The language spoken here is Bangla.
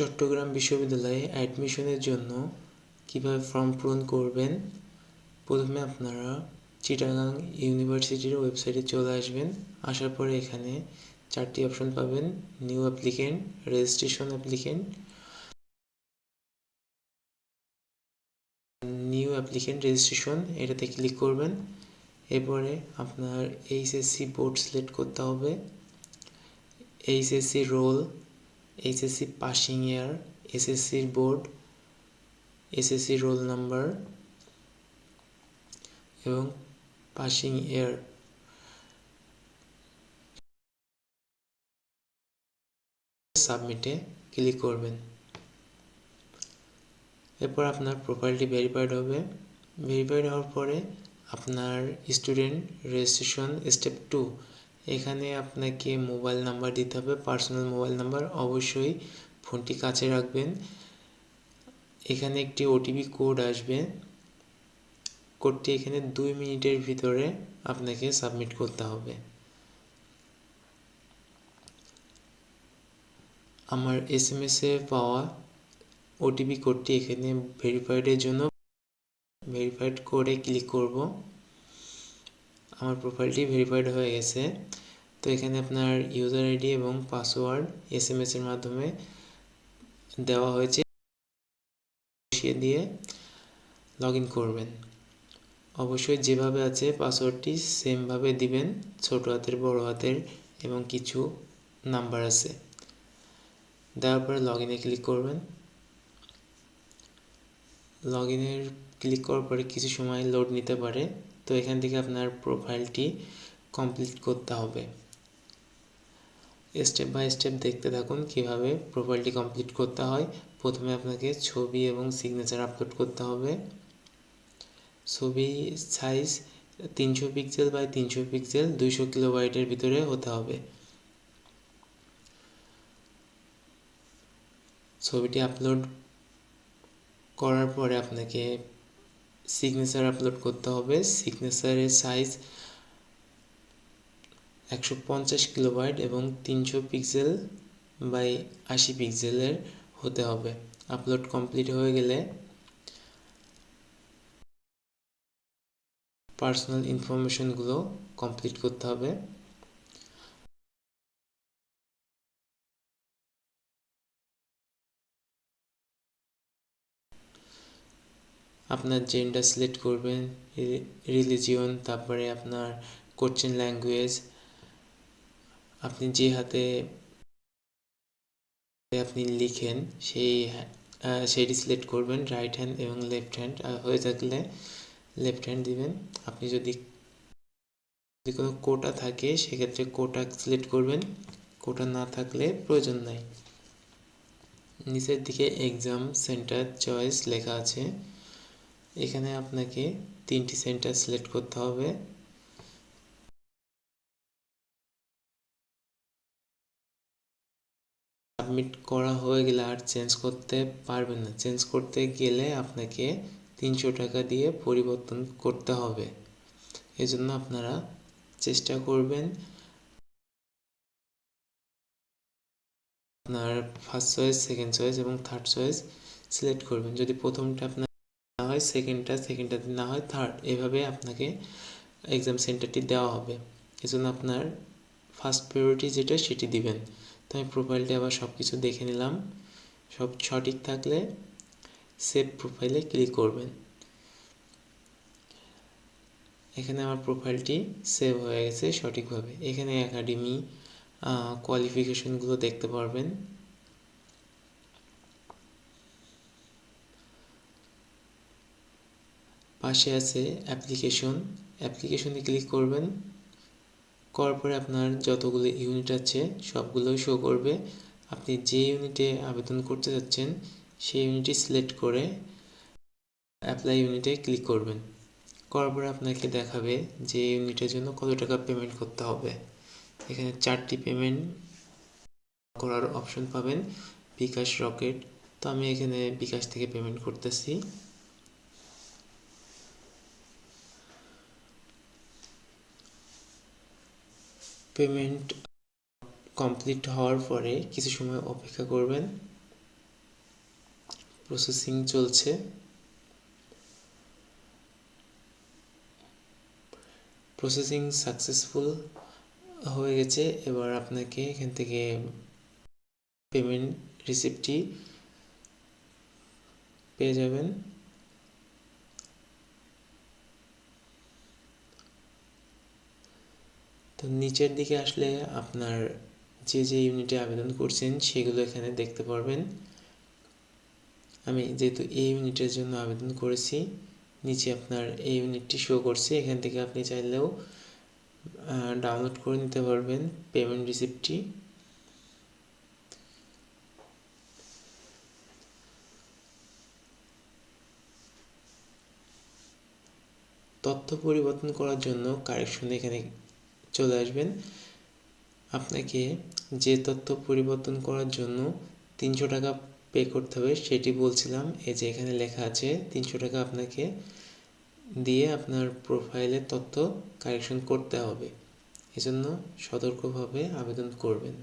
চট্টগ্রাম বিশ্ববিদ্যালয়ে অ্যাডমিশনের জন্য কীভাবে ফর্ম পূরণ করবেন? প্রথমে আপনারা চিটাগাং ইউনিভার্সিটির ওয়েবসাইটে চলে আসবেন। আসার পরে এখানে চারটি অপশন পাবেন new applicant registration applicant new applicant registration এটাতে ক্লিক করবেন। এরপরে আপনার এইচএসসি বোর্ড সিলেক্ট করতে হবে। HSC roll HSC passing year এসএসসির বোর্ড এসএসসি রোল নাম্বার এবং পাসিং ইয়ার সাবমিটে ক্লিক করবেন। এরপর আপনার প্রোফাইলটি ভেরিফাইড হবে। ভেরিফাইড হওয়ার পরে আপনার স্টুডেন্ট রেজিস্ট্রেশন স্টেপ টু এখানে আপনাকে মোবাইল নাম্বার দিতে হবে পার্সোনাল মোবাইল নাম্বার। অবশ্যই ফোনটি কাছে রাখবেন। এখানে একটি ওটিপি কোড আসবে। কোডটি এখানে দুই মিনিটের ভিতরে আপনাকে সাবমিট করতে হবে। আমার এস এম এসে পাওয়া ওটিপি কোডটি এখানে ভেরিফাইডের জন্য। ভেরিফাইড করে ক্লিক করব। আমার প্রোফাইলটি ভেরিফাইড হয়ে গেছে। তো এখানে আপনার ইউজার আইডি এবং পাসওয়ার্ড এস এম এর মাধ্যমে দেওয়া হয়েছে। বসিয়ে দিয়ে লগ ইন করবেন। অবশ্যই যেভাবে আছে পাসওয়ার্ডটি সেমভাবে দিবেন। ছোট হাতের, বড় হাতের এবং কিছু নাম্বার আছে। দেওয়ার পরে লগ ইনে ক্লিক করবেন। লগ ইনের ক্লিক করার পরে কিছু সময় লোড নিতে পারে। তো এখান থেকে আপনার প্রোফাইলটি কমপ্লিট করতে হবে। স্টেপ বাই স্টেপ দেখতে থাকুন কীভাবে প্রোফাইলটি কমপ্লিট করতে হয়। প্রথমে আপনাকে ছবি এবং সিগনেচার আপলোড করতে হবে। ছবি সাইজ তিনশো পিক্সেল বাই তিনশো পিক্সেল দুইশো কিলোবাইটের ভিতরে হতে হবে। ছবিটি আপলোড করার পরে আপনাকে সিগনেচার আপলোড করতে হবে। সিগনেচারের সাইজ একশো পঞ্চাশ কিলোবাইট এবং তিনশো পিক্সেল বাই আশি পিক্সেলের হতে হবে। আপলোড কমপ্লিট হয়ে গেলে পার্সোনাল ইনফরমেশনগুলো কমপ্লিট করতে হবে। আপনার জেন্ডার সিলেক্ট করবেন রিলিজিয়ন তারপরে আপনার কোশ্চেন ল্যাঙ্গুয়েজ আপনি যে হাতে আপনি লিখেন, সেই সেটি সিলেক্ট করবেন রাইট হ্যান্ড এবং লেফট হ্যান্ড হয়ে থাকলে লেফট হ্যান্ড দিবেন। আপনি যদি যদি কোনো কোটা থাকে, সেক্ষেত্রে কোটা সিলেক্ট করবেন। কোটা না থাকলে প্রয়োজন নাই। নিচের দিকে এক্সাম সেন্টার চয়েস লেখা আছে। এখানে আপনাকে তিনটি সেন্টার সিলেক্ট করতে হবে। সাবমিট করা হয়ে গেলে আর চেঞ্জ করতে পারবেন না। চেঞ্জ করতে গেলে আপনাকে তিনশো টাকা দিয়ে পরিবর্তন করতে হবে। এজন্য আপনারা চেষ্টা করবেন আপনার ফার্স্ট চয়েস সেকেন্ড চয়েস এবং থার্ড চয়েস সিলেক্ট করবেন। যদি প্রথমটা আপনার হয় সেকেন্ডটা সেকেন্ডটা না হয় থার্ড এভাবে আপনাকে এক্সাম সেন্টারটি দেওয়া হবে। এজন্য আপনার ফার্স্ট প্রায়োরিটি যেটা, সেটি দিবেন। তো আমি প্রোফাইলটি আবার সব কিছু দেখে নিলাম। সব সঠিক থাকলে সেভ প্রোফাইলে ক্লিক করবেন। এখানে আমার প্রোফাইলটি সেভ হয়ে গেছে সঠিকভাবে। এখানে একাডেমি কোয়ালিফিকেশনগুলো দেখতে পারবেন। পাশে আছে অ্যাপ্লিকেশন অ্যাপ্লিকেশনে ক্লিক করবেন। করার পরে আপনার যতগুলো ইউনিট আছে, সবগুলোই শো করবে। আপনি যে ইউনিটে আবেদন করতে যাচ্ছেন, সেই ইউনিটটি সিলেক্ট করে অ্যাপ্লাই ইউনিটে ক্লিক করবেন। করার পরে আপনাকে দেখাবে যে ইউনিটের জন্য কত টাকা পেমেন্ট করতে হবে। এখানে চারটি পেমেন্ট করার অপশন পাবেন। বিকাশ রকেট। তো আমি এখানে বিকাশ থেকে পেমেন্ট করতেছি। পেমেন্ট কমপ্লিট হওয়ার পরে কিছু সময় অপেক্ষা করবেন। প্রসেসিং চলছে। প্রসেসিং সাকসেসফুল হয়ে গেছে। এবার আপনাকে এখান থেকে পেমেন্ট রিসিপ্টটি পেয়ে যাবেন। তো নিচের দিকে আসলে আপনার যে যে ইউনিটে আবেদন করছেন সেগুলো এখানে দেখতে পারবেন। আমি যেহেতু এই ইউনিটের জন্য আবেদন করেছি, নিচে আপনার এই ইউনিটটি শো করছে, এখান থেকে আপনি চাইলেও ডাউনলোড করে নিতে পারবেন পেমেন্ট রিসিপ্টটি তথ্য পরিবর্তন করার জন্য কারেকশন এখানে চলে আসবেন। আপনাকে যে তথ্য পরিবর্তন করার জন্য তিনশো টাকা পে করতে হবে, সেটি বলছিলাম। এই যে এখানে লেখা আছে, তিনশো টাকা আপনাকে দিয়ে আপনার প্রোফাইলের তথ্য কারেকশন করতে হবে। এজন্য সতর্কভাবে আবেদন করবেন।